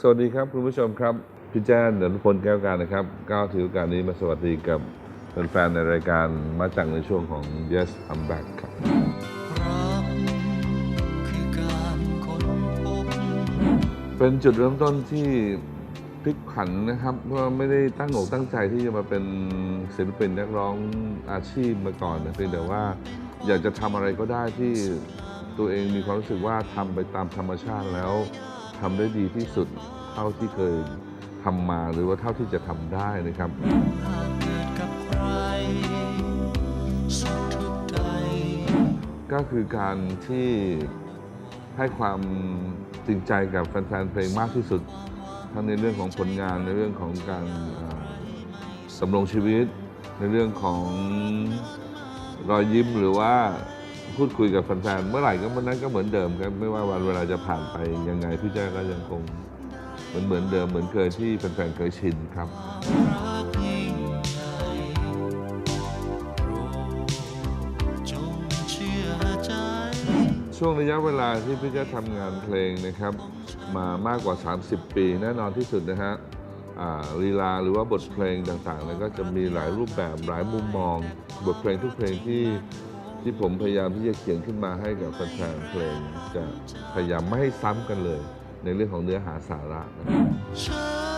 สวัสดีครับคุณผู้ชมครับ พี่แจ้นเดินพลแก้วการนะครับ ก้าวถือโอกาสนี้มาสวัสดีกับแฟนๆในรายการมาจากในช่วงของ Yes I'm Back ครับรักคือการค้นพบเป็นจุดเริ่มต้นที่พลิกผันนะครับเพราะว่าไม่ได้ตั้งอกตั้งใจที่จะมาเป็นศิลปินนักร้องอาชีพมาก่อนนะเพียงแต่ว่าอยากจะทำอะไรก็ได้ที่ตัวเองมีความรู้สึกว่าทำไปตามธรรมชาติแล้ว ทำได้ดีที่สุดเท่าที่เคยทำมาหรือว่าเท่าที่จะทำได้นะครับก็คือการที่ให้ความจริงใจกับแฟนๆเพลงมากที่สุด ทั้งในเรื่องของผลงานในเรื่องของการเอ่อดำรงชีวิต ในเรื่องของรอยยิ้มหรือว่า พูดคุยกับแฟนๆเมื่อไหร่ก็เมื่อนั้นก็เหมือนเดิมครับไม่ว่าวันเวลาจะผ่านไปยังไงพี่แจ้ก็ยังคงเหมือนเหมือนเดิมเหมือนเคยที่แฟนๆเคยชินครับช่วงระยะเวลาที่พี่แจะทำงานเพลงนะครับ มามากกว่า 30 ปี แน่นอนที่สุดนะฮะลีลาหรือว่าบทเพลงต่างๆเนี่ก็จะมีหลายรูปแบบหลายมุมมอง บทเพลงทุกเพลงที่ ที่ผมพยายามที่จะเขียนขึ้นมาให้กับแฟนเพลงจะพยายามไม่ให้ซ้ำกันเลย ในเรื่องของเนื้อหาสาระนะครับ